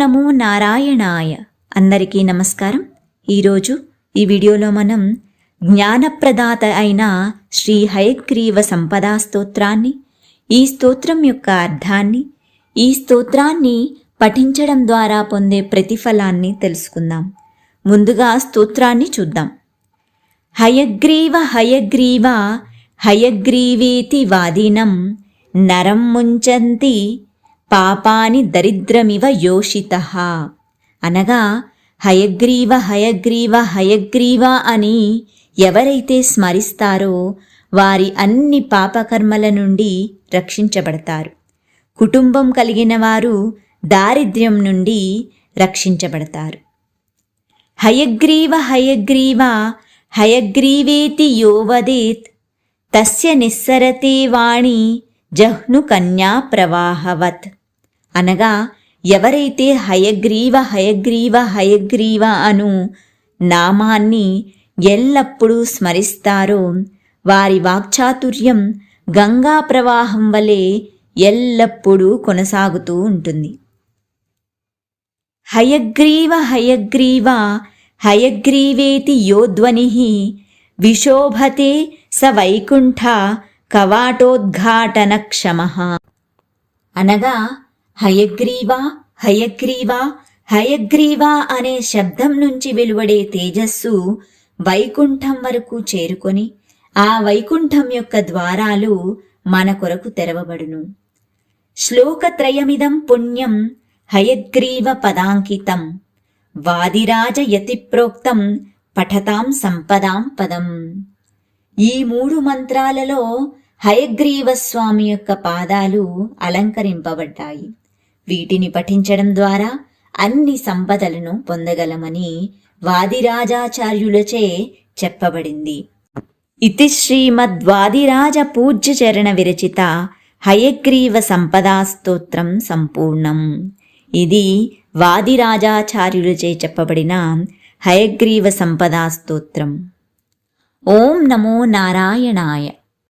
నమో నారాయణాయ. అందరికీ నమస్కారం. ఈరోజు ఈ వీడియోలో మనం జ్ఞానప్రదాత అయిన శ్రీ హయగ్రీవ సంపదా స్తోత్రాన్ని ఈ స్తోత్రం యొక్క అర్థాన్ని ఈ స్తోత్రాన్ని పఠించడం ద్వారా పొందే ప్రతిఫలాన్ని తెలుసుకుందాం. ముందుగా స్తోత్రాన్ని చూద్దాం. హయగ్రీవ హయగ్రీవ హయగ్రీవేతి వాదినం నరం ముంచంతి పాపాని దరిద్రమివ యోషిత. అనగా హయగ్రీవ హయగ్రీవ హయగ్రీవ అని ఎవరైతే స్మరిస్తారో వారి అన్ని పాపకర్మల నుండి రక్షించబడతారు. కుటుంబం కలిగిన వారు దారిద్ర్యం నుండి రక్షించబడతారు. హయగ్రీవ హయగ్రీవ హయగ్రీవేతి యోవదేత్ తస్య నిస్సరతే వాణి జహ్ను కన్యా ప్రవాహవత్. అనగా ఎవరైతే హయగ్రీవ హయగ్రీవ హయగ్రీవ అను నామాన్ని ఎల్లప్పుడూ స్మరిస్తారో వారి వాక్చాతుర్యం గంగా ప్రవాహం వలె ఎల్లప్పుడూ కొనసాగుతూ ఉంటుంది. హయగ్రీవ హయగ్రీవ హయగ్రీవేతి యోధ్వని విశోభతే స వైకుంఠ కవాటోద్ఘాటన క్షమ అనగా హయగ్రీవ హయగ్రీవ హయగ్రీవ అనే శబ్దం నుంచి వెలువడే తేజస్సు వైకుంఠం వరకు చేరుకొని ఆ వైకుంఠం యొక్క ద్వారాలు మన కొరకు తెరవబడును. శ్లోకత్రయమిదం పుణ్యం హయగ్రీవ పదాంకితం వాదిరాజ యతిప్రోక్తం పఠతాం సంపదాం పదం. ఈ మూడు మంత్రాలలో హయగ్రీవ స్వామి యొక్క పాదాలు అలంకరింపబడ్డాయి. వీటిని పఠించడం ద్వారా అన్ని సంపదలను పొందగలమని వాదిరాజాచార్యులచే చెప్పబడింది. ఇతి శ్రీమద్వాదిరాజ పూజ్య చరణ విరచిత హయగ్రీవ సంపదా స్తోత్రం సంపూర్ణం. ఇది వాదిరాజాచార్యులచే చెప్పబడిన హయగ్రీవ సంపదా స్తోత్రం. ఓం నమో నారాయణాయ.